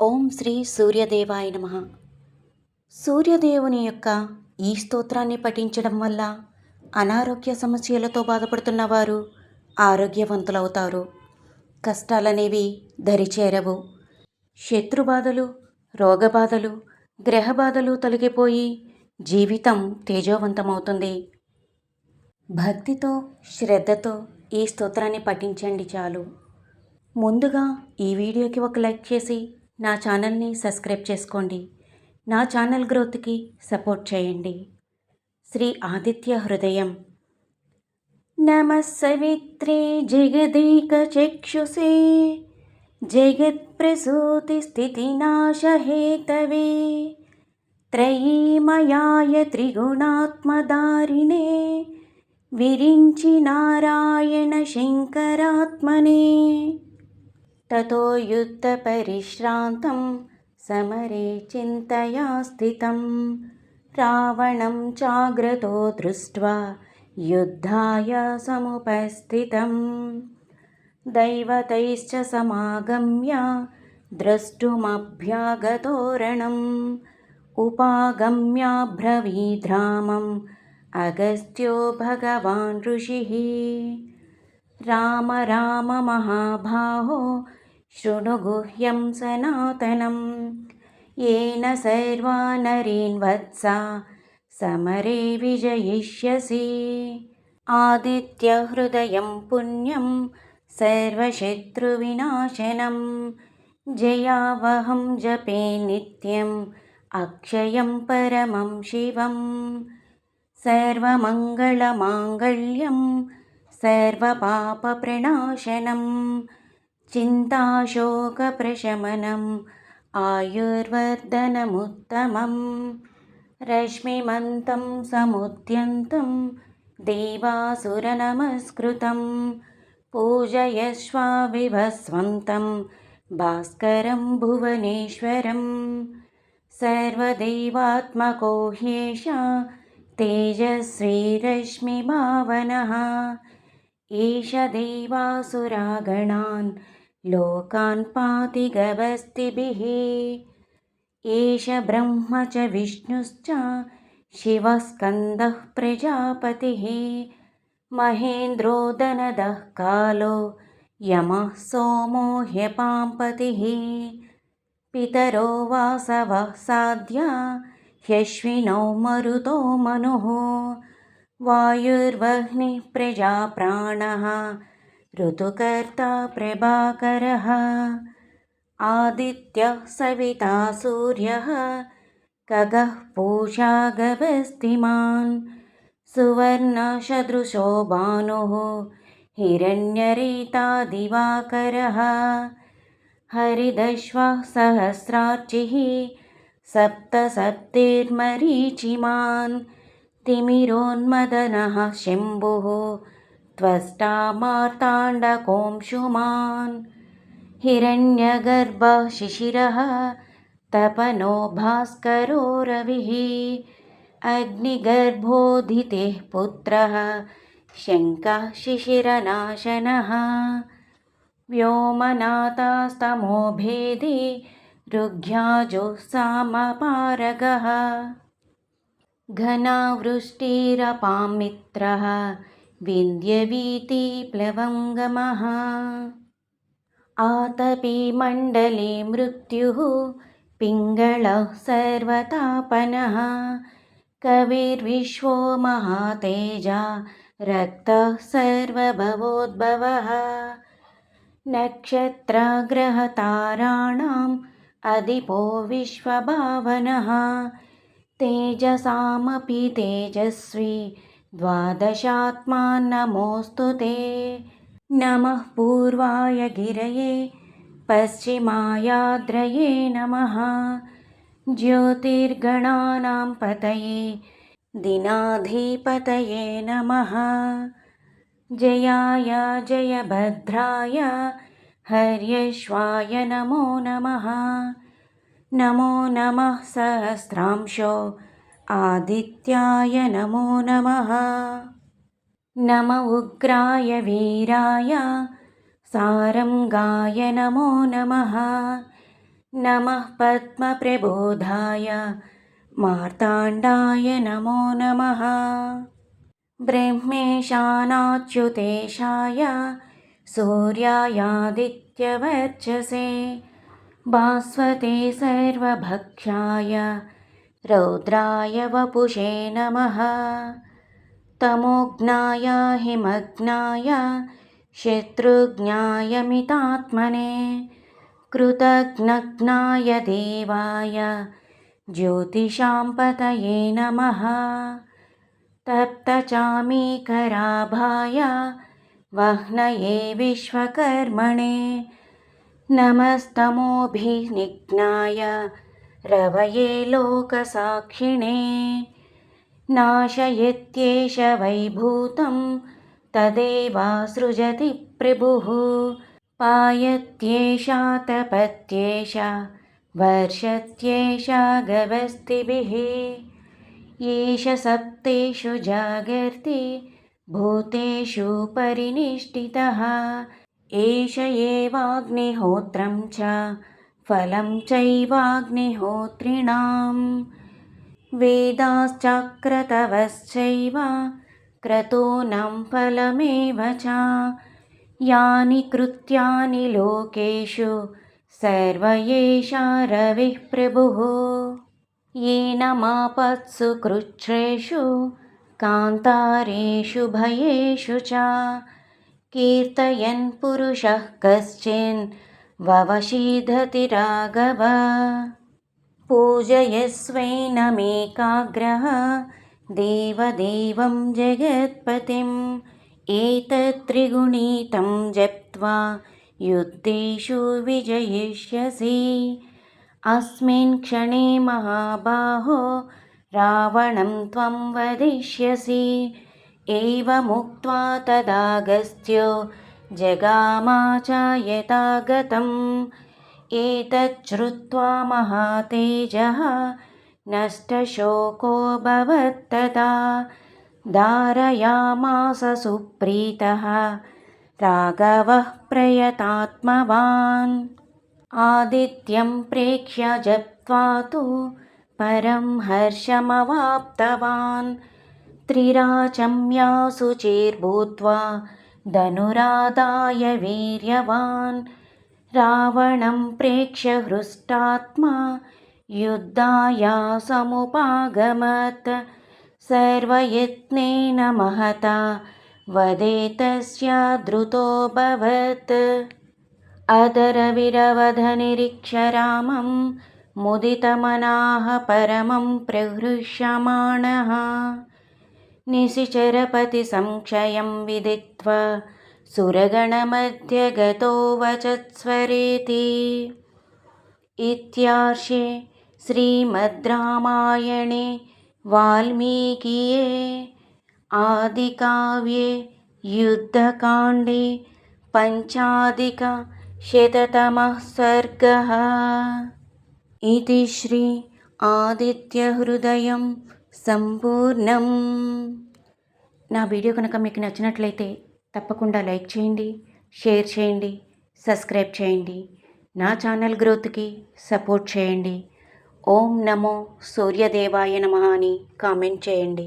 ఓం శ్రీ సూర్యదేవాయ నమ. సూర్యదేవుని యొక్క ఈ స్తోత్రాన్ని పఠించడం వల్ల అనారోగ్య సమస్యలతో బాధపడుతున్న వారు ఆరోగ్యవంతులవుతారు. కష్టాలనేవి దరిచేరవు. శత్రుబాధలు రోగబాధలు గ్రహబాధలు తొలగిపోయి జీవితం తేజోవంతమవుతుంది. భక్తితో శ్రద్ధతో ఈ స్తోత్రాన్ని పఠించండి చాలు. ముందుగా ఈ వీడియోకి ఒక లైక్ చేసి నా ఛానల్ని సబ్స్క్రైబ్ చేసుకోండి నా ఛానల్ గ్రోత్కి సపోర్ట్ చేయండి శ్రీ ఆదిత్య హృదయం నమ సవిత్రే జగదీకచక్షుషే जगत्प्रसूतिस्थितिनाशहेतवे त्रयीमयाय त्रिगुणात्मदारिणे विरिञ्चि नारायणशङ्करात्मने ततो युद्धपरिश्रान्तं समरे चिन्तया स्थितं रावणं चाग्रतो दृष्ट्वा युद्धाय समुपस्थितम्। दैवतैश्च समागम्य द्रष्टुमभ्यागतोरणम्। उपागम्याब्रवीद्रामम् अगस्त्यो भगवान् ऋषिः। राम राम महाभाहो शृणु गुह्यं सनातनं येन सर्वा नरीन् वत्सा समरे विजयिष्यसि। आदित्यहृदयं पुण्यं सर्वशत्रुविनाशनं जयावहं जपे नित्यम् अक्षयं परमं शिवं सर्वमङ्गलमाङ्गल्यं सर्वपापप्रणाशनं चिन्ताशोकप्रशमनम् आयुर्वर्धनमुत्तमं रश्मिमन्तं समुद्यन्तं देवासुरनमस्कृतं पूजयश्वाविभस्वन्तं भास्करं भुवनेश्वरं सर्वदेवात्मको ह्येष तेजस्वीरश्मिभावनः एष देवासुरागणान् लोकान् पाति गवस्तिभिः एष ब्रह्म च विष्णुश्च शिवस्कन्दः प्रजापतिः। महेन्द्रोदनदः कालो यमः सोमो ह्यपाम्पतिः। पितरो वासवः साध्या ह्यश्विनौ मरुतो मनुः। वायुर्वह्निः प्रजाप्राणः ऋतुकर्ता प्रभाकरः। आदित्यः सविता सूर्यः। खगः पूषा गवस्तिमान् सुवर्णसदृशो भानुः। हिरण्यरेता दिवाकरः। हरिदश्वः सहस्रार्चिः। सप्तसप्तिर्मरीचिमान्। तिमिरोन्मदनः शम्भुः त्वष्टा मार्ताण्डकोंशुमान् हिरण्यगर्भः शिशिरः तपनो भास्करो रविः। अग्निगर्भोदितेः पुत्रः शङ्कः शिशिरनाशनः व्योमनाथस्तमो भेदे ऋग्याजुस्सामपारगः घनावृष्टिरपां मित्रः विन्द्यवीतिप्लवङ्गमः। आतपीमण्डले मृत्युः पिङ्गळः सर्वतापनः। कविर्विश्वो महातेजा रक्तः सर्वभवोद्भवः। नक्षत्रग्रहताराणाम् अधिपो विश्वभावनः। तेजसामपि तेजस्वी द्वादशात्मा नमोऽस्तु ते। नमः पूर्वाय गिरये पश्चिमायाद्रये नमः। ज्योतिर्गणानां पतये दिनाधिपतये नमः। जयाय जयभद्राय हर्यश्वाय नमो नमः। नमो नमः सहस्रांशो आदित्याय नमो नमः। नम उग्राय वीराय सारङ्गाय नमो नमः। नमः पद्मप्रबोधाय मार्ताण्डाय नमो नमः। ब्रह्मेशानाच्युतेशाय सूर्यायादित्यवर्चसे भास्वते सर्वभक्षाय रौद्राय वपुषे नमः तमोज्ञाय हिमग्नाय शत्रुज्ञाय मितात्मने कृतघ्नघ्नाय देवाय ज्योतिषां पतये नमः तप्तचामीकराभाय वह्नये विश्वकर्मणे नमस्तमोभिनिघ्नाय रवये लोकसाक्षिणे। नाशयत्येष वैभूतं तदेवासृजति प्रभुः। पायत्येषा तपत्येषा वर्षत्येषा गवस्तिभिः एष सप्तेषु जागर्ति भूतेषु परिनिष्ठितः। एष एवाग्निहोत्रं च ఫలం చైవాగ్నిహోత్రిణాం వేదాశ్చక్రతవశ్చైవ క్రతూనం ఫలమేవ చ యాని కృత్యాని లోకేషు సర్వయేషా రవిః ప్రభుः येन మాపత్సు కృచ్ఛ్రేషు కాంతారేషు భయేషు చ కీర్తయన్ పురుషः కశ్చిన్ ववशीधति राघव पूजयस्वैनमेकाग्रह देवदेवं जगत्पतिम् एतत्त्रिगुणितं जप्त्वा युद्धेषु विजयिष्यसि। अस्मिन् क्षणे महाबाहो रावणं त्वं वदिष्यसि। एवमुक्त्वा तदागस्त्यो जगामाचायतागतम्। एतच्छ्रुत्वा महातेजः नष्टशोको भवत्तदा धारयामास सुप्रीतः। राघवः प्रयतात्मवान्। आदित्यं प्रेक्ष्य जप्त्वा तु परं हर्षमवाप्तवान्। त्रिराचम्यासुचिर्भूत्वा धनुरादाय वीर्यवान्। रावणं प्रेक्ष्य हृष्टात्मा युद्धाया समुपागमत्। सर्वयत्नेन महता वदेतस्य धृतोऽभवत् अदरविरवधनिरीक्ष रामं मुदितमनाः परमं प्रहृष्यमाणः निशिचरपतिसंक्षयं विदित्वा सुरगणमध्यगतो वचत्स्वरेति। इत्यार्षे श्रीमद् रामायणे वाल्मीकिये आदिकाव्ये युद्धकाण्डे पञ्चाधिकशततमः सर्गः। इति श्री आदित्यहृदयं సంపూర్ణం. నా వీడియో కనుక మీకు నచ్చినట్లయితే తప్పకుండా లైక్ చేయండి షేర్ చేయండి సబ్స్క్రైబ్ చేయండి. నా ఛానల్ గ్రోత్కి సపోర్ట్ చేయండి. ఓం నమో సూర్యదేవాయ నమ అని కామెంట్ చేయండి.